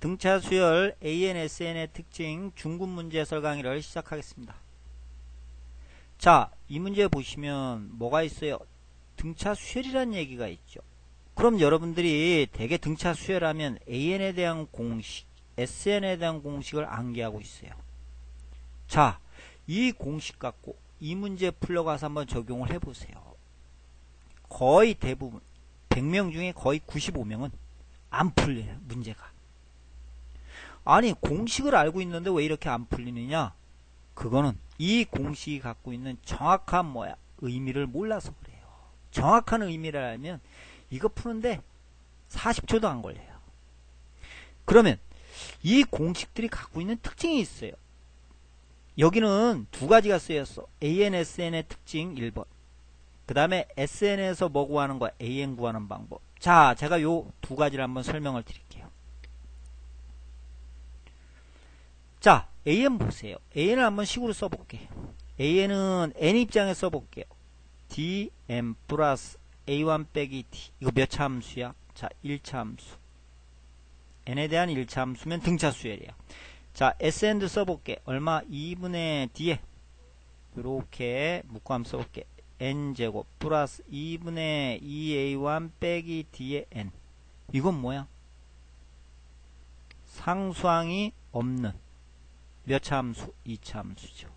등차 수열 ANSN의 특징 중급 문제 해설 강의를 시작하겠습니다. 자, 이 문제 보시면 뭐가 있어요? 등차 수열이라는 얘기가 있죠. 그럼 여러분들이 대개 등차 수열하면 AN에 대한 공식, SN에 대한 공식을 암기하고 있어요. 자, 이 공식 갖고 이 문제 풀러가서 한번 적용을 해보세요. 거의 대부분 100명 중에 거의 95명은 안 풀려요. 문제가. 아니 공식을 알고 있는데 왜 이렇게 안 풀리느냐? 그거는 이 공식이 갖고 있는 정확한 뭐야 의미를 몰라서 그래요. 정확한 의미를 알면 이거 푸는데 40초도 안 걸려요. 그러면 이 공식들이 갖고 있는 특징이 있어요. 여기는 두 가지가 쓰였어. ANSN의 특징 1번. 그 다음에 SN에서 뭐 구하는 거야? AN 구하는 방법. 자, 제가 요 두 가지를 한번 설명을 드릴게요. 자, AN 보세요. AN을 한번 식으로 써볼게요. AN은 N 입장에 써볼게요. DM 플러스 A1 빼기 T. 이거 몇 차 함수야? 자, 1차 함수. N에 대한 1차 함수면 등차 수열이야. 자, SN도 써볼게. 얼마? 2분의 D에. 이렇게 묶어함 써볼게. N제곱 플러스 2분의 2A1 빼기 D의 N. 이건 뭐야? 상수항이 없는 몇차 함수? 2차 함수죠.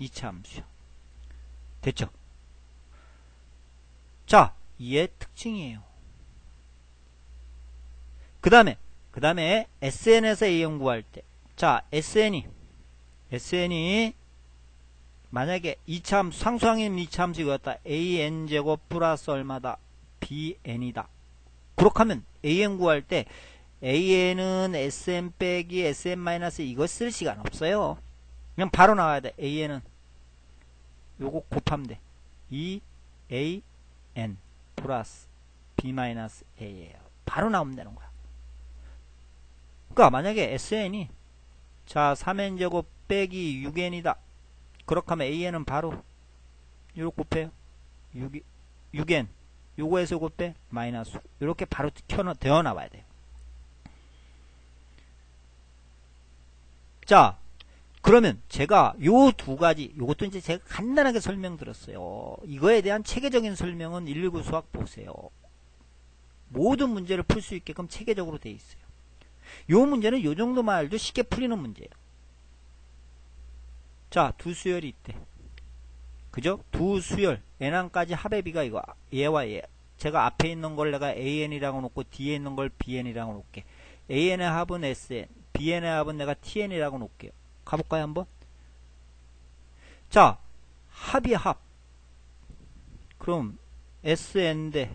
2차 함수요. 됐죠? 자, 이의 특징이에요. 그 다음에, 그 다음에 SN에서 A형 구할 때. 자, SN이, SN이 만약에 2차 함수, 상수항인 2차 함수 이거였다. AN제곱 플러스 얼마다? BN이다. 그렇게 하면 AN 구할 때 AN은 SN 빼기 SN 마이너스 이거 쓸 시간 없어요. 그냥 바로 나와야 돼. AN은 요거 곱하면 돼. 2 AN 플러스 B 마이너스 A예요. 바로 나오면 되는 거야. 그러니까 만약에 SN이 자 3N제곱 빼기 6N이다. 그렇게 하면 AN은 바로 요렇게 곱해요. 6, 6N 요거에서 요거 빼 마이너스 이렇게 바로 켜놓 되어 나와야 돼요. 자, 그러면 제가 요 두 가지, 요것도 이제 제가 간단하게 설명드렸어요. 이거에 대한 체계적인 설명은 119 수학 보세요. 모든 문제를 풀 수 있게끔 체계적으로 돼 있어요. 요 문제는 요 정도만 알도 쉽게 풀리는 문제예요. 자, 두 수열이 있대. 그죠? 두 수열, n항까지 합의비가 이거, 얘와 얘. 제가 앞에 있는 걸 내가 an이라고 놓고 뒤에 있는 걸 bn이라고 놓을게. an의 합은 sn, bn의 합은 내가 tn이라고 놓을게요. 가볼까요, 한번? 자, 합이 합. 그럼 sn 대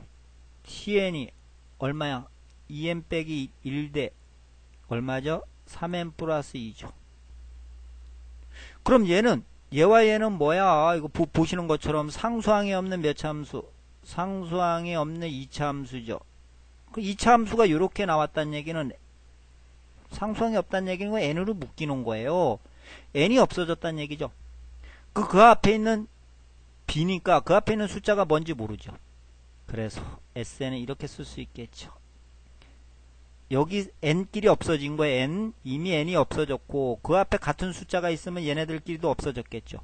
tn이 얼마야? 2n 빼기 1 대 얼마죠? 3n 플러스 2죠. 그럼 얘는 얘와 얘는 뭐야? 이거 보, 보시는 것처럼 상수항이 없는 몇차 함수? 상수항이 없는 2차 함수죠. 그 2차 함수가 이렇게 나왔다는 얘기는 상수항이 없다는 얘기는 n으로 묶이는 거예요. n이 없어졌다는 얘기죠. 그, 그 앞에 있는 b니까 그 앞에 있는 숫자가 뭔지 모르죠. 그래서 sn은 이렇게 쓸 수 있겠죠. 여기 n끼리 없어진 거에 n 이미 n이 없어졌고 그 앞에 같은 숫자가 있으면 얘네들끼리도 없어졌겠죠.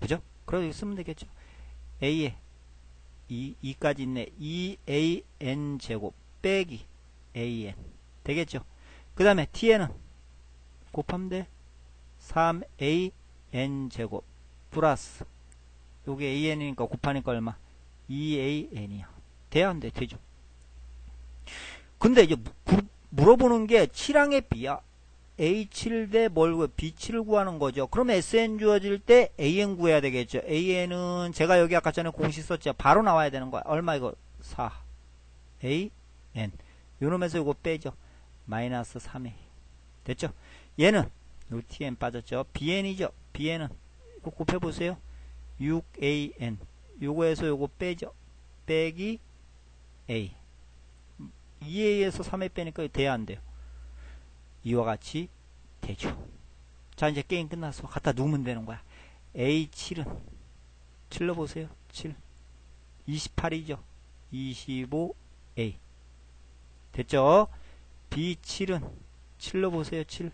그죠? 그렇게 쓰면 되겠죠. a에 2, 2까지 있네. 2an 제곱 빼기 an 되겠죠. 그 다음에 tn은 돼. 3an 제곱 플러스 요게 an이니까 곱하니까 얼마? 2an이야. 돼야 안 돼? 되죠. 근데 이제 물어보는 게 7항의 B야. A7 대 뭘, B7을 구하는 거죠. 그럼 SN 주어질 때 AN 구해야 되겠죠. AN은 제가 여기 아까 전에 공식 썼죠. 바로 나와야 되는 거야. 얼마 이거? 4. AN. 요놈에서 이거 빼죠. 마이너스 3A. 됐죠? 얘는 요 TN 빠졌죠. BN이죠. BN은 이거 곱해보세요. 6AN. 요거에서 요거 빼죠. 빼기 A. 2A에서 3A 빼니까 돼야 안 돼요. 이와 같이 되죠. 자, 이제 게임 끝났어. 갖다 누우면 되는 거야. A7은 7로 보세요. 7. 28이죠. 25A. 됐죠? B7은 7로 보세요. 7.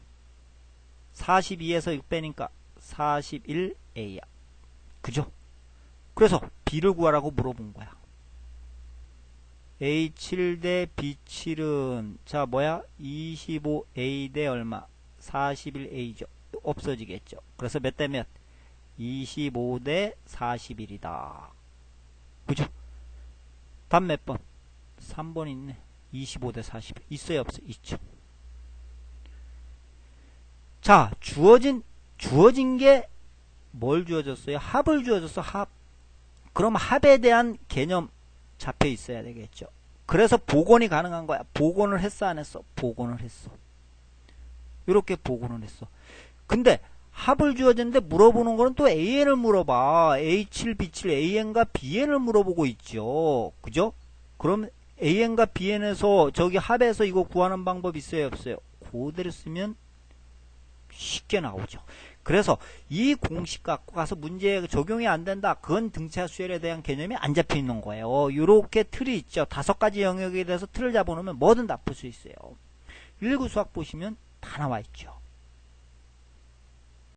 42에서 6 빼니까 41A야. 그죠? 그래서 B를 구하라고 물어본 거야. A7 대 B7은 자 뭐야? 25A 대 얼마? 41A죠. 없어지겠죠. 그래서 몇 대 몇? 25 대 41이다. 그죠? 답 몇 번? 3번 있네. 25대 40. 있어요, 없어요? 있죠. 자, 주어진, 주어진 게 뭘 주어졌어요? 합을 주어졌어, 합. 그럼 합에 대한 개념 잡혀 있어야 되겠죠. 그래서 복원이 가능한 거야. 복원을 했어, 안 했어? 복원을 했어. 이렇게 복원을 했어. 근데 합을 주어졌는데 물어보는 거는 또 AN을 물어봐. A7, B7, AN과 BN을 물어보고 있죠. 그죠? 그럼 AN과 BN에서 저기 합에서 이거 구하는 방법 있어요, 없어요? 그대로 쓰면 쉽게 나오죠. 그래서 이 공식 갖고 가서 문제에 적용이 안 된다. 그건 등차 수열에 대한 개념이 안 잡혀 있는 거예요. 이렇게 틀이 있죠. 다섯 가지 영역에 대해서 틀을 잡아놓으면 뭐든 다풀수 있어요. 1구 수학 보시면 다 나와 있죠.